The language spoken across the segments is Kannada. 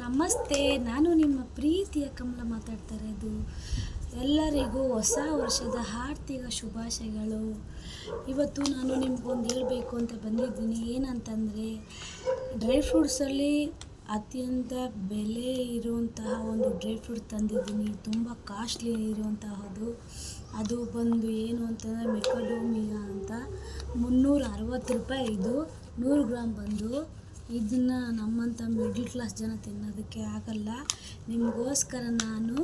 ನಮಸ್ತೆ, ನಾನು ನಿಮ್ಮ ಪ್ರೀತಿಯ ಕಮಲ ಮಾತಾಡ್ತಾ ಇರೋದು. ಎಲ್ಲರಿಗೂ ಹೊಸ ವರ್ಷದ ಆರ್ಥಿಕ ಶುಭಾಶಯಗಳು. ಇವತ್ತು ನಾನು ನಿಮ್ಗೊಂದು ಹೇಳಬೇಕು ಅಂತ ಬಂದಿದ್ದೀನಿ. ಏನಂತಂದರೆ, ಡ್ರೈ ಫ್ರೂಟ್ಸಲ್ಲಿ ಅತ್ಯಂತ ಬೆಲೆ ಇರುವಂತಹ ಒಂದು ಡ್ರೈ ಫ್ರೂಟ್ ತಂದಿದ್ದೀನಿ. ತುಂಬ ಕಾಸ್ಟ್ಲಿ ಇರುವಂತಹದ್ದು. ಅದು ಬಂದು ಏನು ಅಂತಂದರೆ, ಮೆಕಡೋಮಿಯಾ ಅಂತ ಮುನ್ನೂರ ಅರವತ್ತು ರೂಪಾಯಿ ಇದು. ನೂರು ಗ್ರಾಮ್ ಬಂದು ಇದನ್ನು ನಮ್ಮಂಥ ಮಿಡ್ಲ್ ಕ್ಲಾಸ್ ಜನ ತಿನ್ನೋದಕ್ಕೆ ಆಗಲ್ಲ. ನಿಮಗೋಸ್ಕರ ನಾನು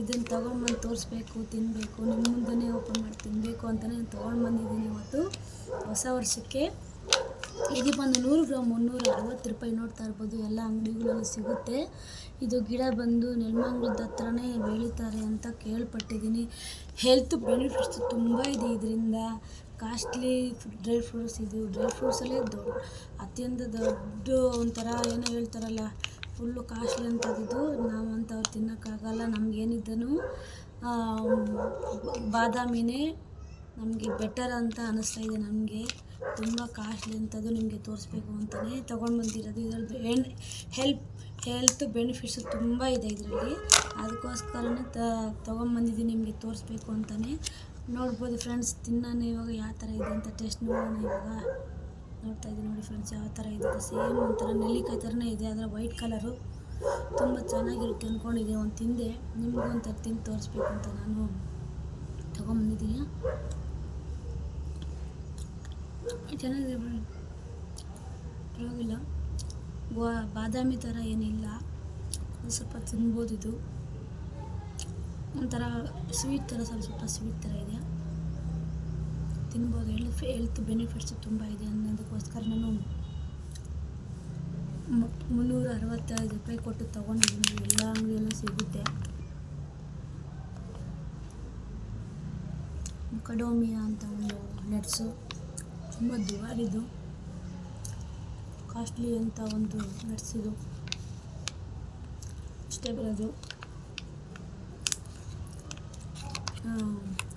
ಇದನ್ನು ತೊಗೊಂಬಂದು ತೋರಿಸ್ಬೇಕು ತಿನ್ನಬೇಕು ನಿಮ್ಮ ಮುಂದೆನೇ ಓಪನ್ ಮಾಡಿ ತಿನ್ನಬೇಕು ಅಂತಲೇ ತೊಗೊಂಡು ಬಂದಿದ್ದೀನಿ ಇವತ್ತು. ಹೊಸ ವರ್ಷಕ್ಕೆ ಇದು ಬಂದು ನೂರು ಗ್ರಾಮ್ ಮುನ್ನೂರ ಅರವತ್ತು ರೂಪಾಯಿ ನೋಡ್ತಾ ಇರ್ಬೋದು. ಎಲ್ಲ ಅಂಗಡಿಗಳಲ್ಲಿ ಸಿಗುತ್ತೆ. ಇದು ಗಿಡ ಬಂದು ನೆಲಮಂಗ್ಲದ ಹತ್ರನೇ ಬೆಳೀತಾರೆ ಅಂತ ಕೇಳ್ಪಟ್ಟಿದ್ದೀನಿ. ಹೆಲ್ತ್ ಬೆನಿಫಿಟ್ಸ್ ತುಂಬ ಇದೆ ಇದರಿಂದ. ಕಾಸ್ಟ್ಲಿ ಡ್ರೈ ಫ್ರೂಟ್ಸ್ ಇದು. ಡ್ರೈ ಫ್ರೂಟ್ಸಲ್ಲೇ ದೊಡ್ಡ, ಅತ್ಯಂತ ದೊಡ್ಡ ಒಂಥರ ಏನೋ ಹೇಳ್ತಾರಲ್ಲ ಫುಲ್ಲು ಕಾಸ್ಟ್ಲಿ ಅಂತದಿದು ನಾವಂಥವ್ರು ತಿನ್ನೋಕ್ಕಾಗಲ್ಲ. ನಮಗೇನಿದ್ದನು ಬಾದಾಮಿನೇ ನಮಗೆ ಬೆಟರ್ ಅಂತ ಅನ್ನಿಸ್ತಾ ಇದೆ ನನಗೆ ತುಂಬ ಕಾಸ್ಟ್ಲಿ ಅಂಥದ್ದು ನಿಮಗೆ ತೋರಿಸ್ಬೇಕು ಅಂತಲೇ ತೊಗೊಂಡು ಬಂದಿರೋದು. ಇದರಲ್ಲಿ ಹೆಣ್ ಹೆಲ್ಪ್ ಹೆಲ್ತ್ ಬೆನಿಫಿಟ್ಸು ತುಂಬ ಇದೆ ಇದರಲ್ಲಿ. ಅದಕ್ಕೋಸ್ಕರನೇ ತೊಗೊಂಬಂದಿದ್ದೀನಿ ನಿಮಗೆ ತೋರಿಸ್ಬೇಕು ಅಂತಲೇ. ನೋಡ್ಬೋದು ಫ್ರೆಂಡ್ಸ್ ತಿನ್ನೋಣ ಇವಾಗ ಯಾವ ಥರ ಇದೆ ಅಂತ ಟೇಸ್ಟ್ ನೋಡೋಣ ಇವಾಗ. ನೋಡ್ತಾ ಇದ್ದೀನಿ ನೋಡಿ ಫ್ರೆಂಡ್ಸ್ ಯಾವ ಥರ ಇದೆ ಸೇಮ್ ಒಂಥರ ನೆಲ್ಲಿಕಾಯಿ ಥರನೇ ಇದೆ, ಅದರ ವೈಟ್ ಕಲರು ತುಂಬ ಚೆನ್ನಾಗಿರುತ್ತೆ ಅಂದ್ಕೊಂಡಿದ್ದೆ ಒಂದು ತಿಂದೆ. ನಿಮಗೂ ಒಂಥರ ತಿಂದು ತೋರಿಸ್ಬೇಕು ಅಂತ ನಾನು ತೊಗೊಂಬಂದಿದ್ದೀನಿ ಚೆನ್ನಾಗಿದೆ ಪರವಾಗಿಲ್ಲ. ವಾ ಬಾದಾಮಿ ಥರ ಏನಿಲ್ಲ. ಸ್ವಲ್ಪ ತಿನ್ಬೋದು ಇದು. ಒಂಥರ ಸ್ವೀಟ್ ಥರ, ಸ್ವಲ್ಪ ಸ್ವಲ್ಪ ಸ್ವೀಟ್ ಥರ ಇದೆ. ತಿನ್ಬೋದು. ಹೆಲ್ತ್ ಹೆಲ್ತ್ ಬೆನಿಫಿಟ್ಸು ತುಂಬ ಇದೆ ಅನ್ನೋದಕ್ಕೋಸ್ಕರ ನಾನು ಮುನ್ನೂರ ಅರವತ್ತೈದು ರೂಪಾಯಿ ಕೊಟ್ಟು ತೊಗೊಂಡಿದ್ದೀನಿ. ಎಲ್ಲ ಅಂಗಡಿಯಲ್ಲೂ ಸಿಗುತ್ತೆ. ಕಡೋಮಿಯಾ ಅಂತ ಒಂದು ನಟ್ಸು ತುಂಬ ದುಬಾರಿದು ಕಾಸ್ಟ್ಲಿ ಅಂತ ಒಂದು ನಡೆಸಿದು ಇಷ್ಟೇ ಬರೋದು.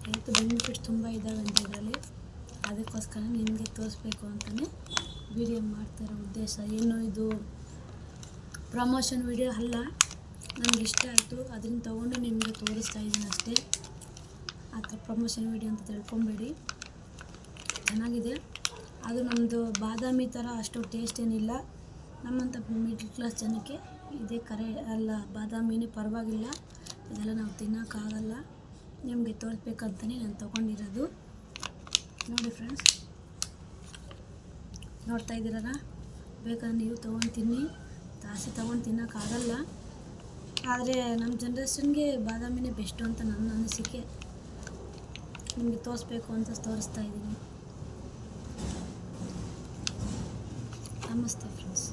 ಹೆಲ್ತ್ ಬೆನಿಫಿಟ್ಸ್ ತುಂಬ ಇದ್ದಾವೆ ಅಂತ ಇದರಲ್ಲಿ. ಅದಕ್ಕೋಸ್ಕರ ನಿಮಗೆ ತೋರಿಸ್ಬೇಕು ಅಂತಲೇ ವಿಡಿಯೋ ಮಾಡ್ತಾರೋ ಉದ್ದೇಶ. ಏನು ಇದು ಪ್ರಮೋಷನ್ ವಿಡಿಯೋ ಅಲ್ಲ ನನಗೆ ಇಷ್ಟ ಆಯಿತು. ಅದನ್ನು ತೊಗೊಂಡು ನಿಮಗೆ ತೋರಿಸ್ತಾ ಇದ್ದೀನಿ ಅಷ್ಟೇ. ಆ ಥರ ಪ್ರಮೋಷನ್ ವಿಡಿಯೋ ಅಂತ ತಿಳ್ಕೊಬೇಡಿ. ಚೆನ್ನಾಗಿದೆ. ಅದು ನಮ್ಮದು ಬಾದಾಮಿ ಥರ ಅಷ್ಟು ಟೇಸ್ಟ್ ಏನಿಲ್ಲ. ನಮ್ಮಂಥ ಮಿಡ್ಲ್ ಕ್ಲಾಸ್ ಜನಕ್ಕೆ ಇದೇ ಕರೆ, ಅಲ್ಲ, ಬಾದಾಮಿನೇ ಪರವಾಗಿಲ್ಲ. ಇದೆಲ್ಲ ನಾವು ತಿನ್ನೋಕ್ಕಾಗಲ್ಲ. ನಿಮಗೆ ತೋರಿಸ್ಬೇಕಂತಲೇ ನಾನು ತೊಗೊಂಡಿರೋದು. ನೋಡಿ ಫ್ರೆಂಡ್ಸ್ ನೋಡ್ತಾ ಇದ್ದೀರಲ್ಲ? ಬೇಕಾದ್ರೆ ನೀವು ತೊಗೊಂಡು ತಿನ್ನಿ. ಜಾಸ್ತಿ ತೊಗೊಂಡು ತಿನ್ನೋಕ್ಕಾಗಲ್ಲ. ಆದರೆ ನಮ್ಮ ಜನ್ರೇಷನ್ಗೆ ಬಾದಾಮಿನೇ ಬೆಸ್ಟು ಅಂತ ನನ್ನ ಅನಿಸಿಕೆ. ನಿಮಗೆ ತೋರಿಸ್ಬೇಕು ಅಂತ ತೋರಿಸ್ತಾ ಇದ್ದೀನಿ. ನಮಸ್ತೆ ಫ್ರೆಂಡ್ಸ್